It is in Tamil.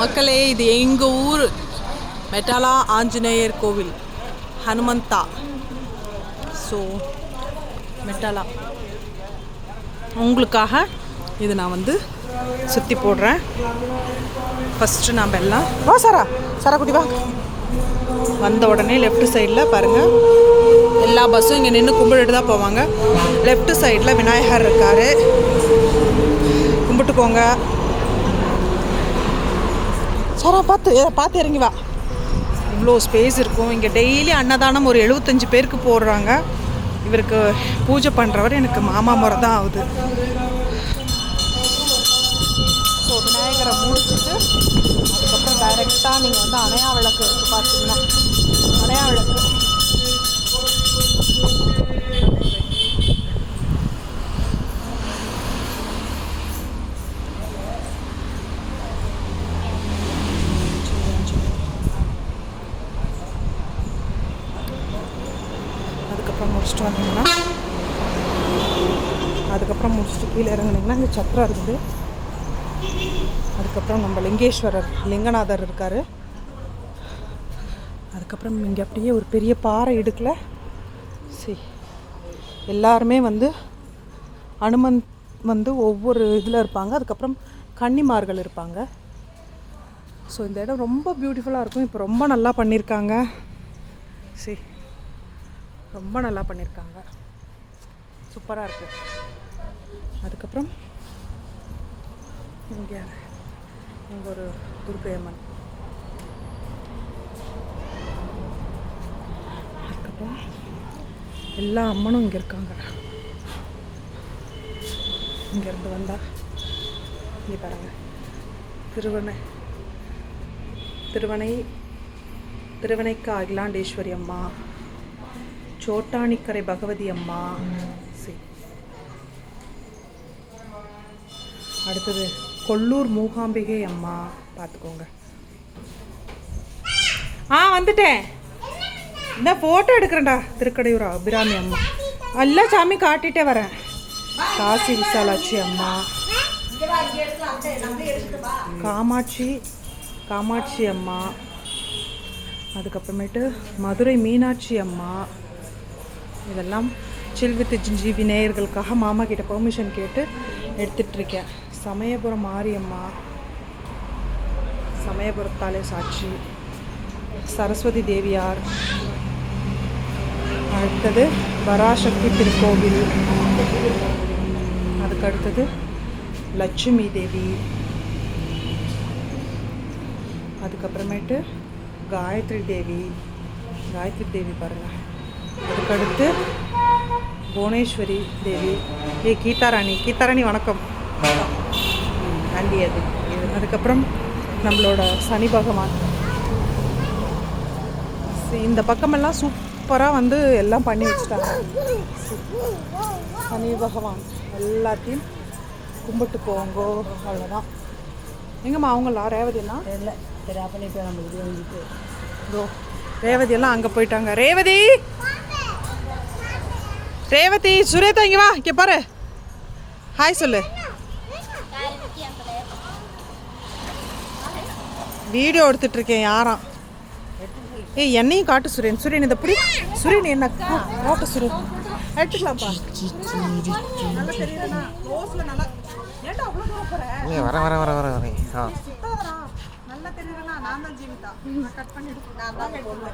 மக்களே இது எங்கள் ஊர்? மெட்டாலா ஆஞ்சநேயர் கோவில். ஹனுமந்தா. ஸோ மெட்டாலா. உங்களுக்காக இது நான் வந்து சுற்றி போடுறேன். ஃபஸ்ட்டு நாம் எல்லாம் வா சாரா. சாரா குட்டி வா. வந்த உடனே லெஃப்ட் சைடில் பாருங்கள் எல்லா பஸ்ஸும் இங்கே நின்று கும்பிட்டுட்டு தான் போவாங்க. லெஃப்ட் சைடில் விநாயகர் இருக்கார். கும்பிட்டுக்கோங்க. சாரா பார்த்து பார்த்து இறங்கி வா. இவ்வளோ ஸ்பேஸ் இருக்கும். இங்கே டெய்லி அன்னதானம் ஒரு எழுபத்தஞ்சு பேருக்கு போடுறாங்க. இவருக்கு பூஜை பண்ணுறவர் எனக்கு மாமா முறை தான் ஆகுது. ஸோ விநாயகரை முடிச்சுட்டு அதுக்கப்புறம் டைரெக்டாக நீங்கள் வந்து அணையா விளக்கு பார்த்தீங்கன்னா அணையா விளக்கு அதுக்கப்புறம் முடிச்சுட்டு வந்தீங்கன்னா அதுக்கப்புறம் முடிச்சுட்டு கீழே இறங்குனீங்கன்னா இங்கே சத்திரம் இருக்குது. அதுக்கப்புறம் நம்ம லிங்கேஸ்வரர் லிங்கநாதர் இருக்கார். அதுக்கப்புறம் இங்கே அப்படியே ஒரு பெரிய பாறை இடுக்கில். சரி எல்லாருமே வந்து அனுமன் வந்து ஒவ்வொரு இதில் இருப்பாங்க. அதுக்கப்புறம் கன்னிமார்கள் இருப்பாங்க. ஸோ இந்த இடம் ரொம்ப பியூட்டிஃபுல்லாக இருக்கும். இப்போ ரொம்ப நல்லா பண்ணியிருக்காங்க சரி ரொம்ப நல்லா பண்ணியிருக்காங்க சூப்பராக இருக்குது அதுக்கப்புறம் இங்கே இங்கே ஒரு துர்கையம்மன். அம்மன் அதுக்கப்புறம் எல்லா அம்மனும் இங்கே இருக்காங்க. இங்கேருந்து வந்தா இங்கே பாருங்க. திருவனை திருவனை திருவனைக்கு அகிலாண்டேஸ்வரி அம்மா. சோட்டானிக்கரை பகவதி அம்மா. சரி. அடுத்தது கொல்லூர் மூகாம்பிகை அம்மா. பார்த்துக்கோங்க. ஆ வந்துட்டேன். இந்த ஃபோட்டோ எடுக்கிறேன்டா திருக்கடையூர் அபிராமி அம்மா. எல்லாம் சாமி காட்டிட்டே வரேன். காசி விசாலாட்சி அம்மா. காமாட்சி காமாட்சி அம்மா. அதுக்கப்புறமேட்டு மதுரை மீனாட்சி அம்மா. இதெல்லாம் சில்வித்து ஜிஞ்சிவி நேயர்களுக்காக மாமா கிட்ட பெர்மிஷன் கேட்டு எடுத்துட்ருக்கேன் சமயபுரம் மாரியம்மா சமயபுரத்தாலே சாட்சி. சரஸ்வதி தேவியார். அடுத்தது பராசக்தி திருக்கோவில். அதுக்கு அடுத்தது லட்சுமி தேவி. அதுக்கப்புறமேட்டு காயத்ரி தேவி. காயத்ரி தேவி பாருங்கள் அதுக்கடுத்து புவனேஸ்வரி தேவி. ஏ கீதாராணி. கீதாராணி வணக்கம். ஆண்டி அது. அதுக்கப்புறம் நம்மளோட சனி பகவான். இந்த பக்கமெல்லாம் சூப்பராக வந்து எல்லாம் பண்ணி வச்சுட்டாங்க. சனி பகவான் எல்லாத்தையும் கும்பிட்டு போங்கோ அவ்வளோதான் எங்கம்மா அவங்களாம் ரேவதி எல்லாம் தெரியல சரி அப்பனே இப்போ நம்ம இது வந்துட்டு. இதோ ரேவதி எல்லாம் அங்கே போயிட்டாங்க. ரேவதி! ரேவதி சுரேதா இங்கே வா இங்கே பாரு. ஹாய் சொல்லு. வீடியோ எடுத்துட்டு இருக்கேன் யாராம். ஏய் என்னையும் காட்டு சுரேன். சுரேன் இதை புடி. சுரேன் என்ன காட்டு சுரேன். எடுத்துக்கலாம்ப்பா. வர வர வர வர வர ஆ சுத்தாதடா. நல்லா தெரியுதுண்ணா நான் தான் ஜீவிதா. நான் கட் பண்ணி எடுத்து நான் தான் பொண்ணு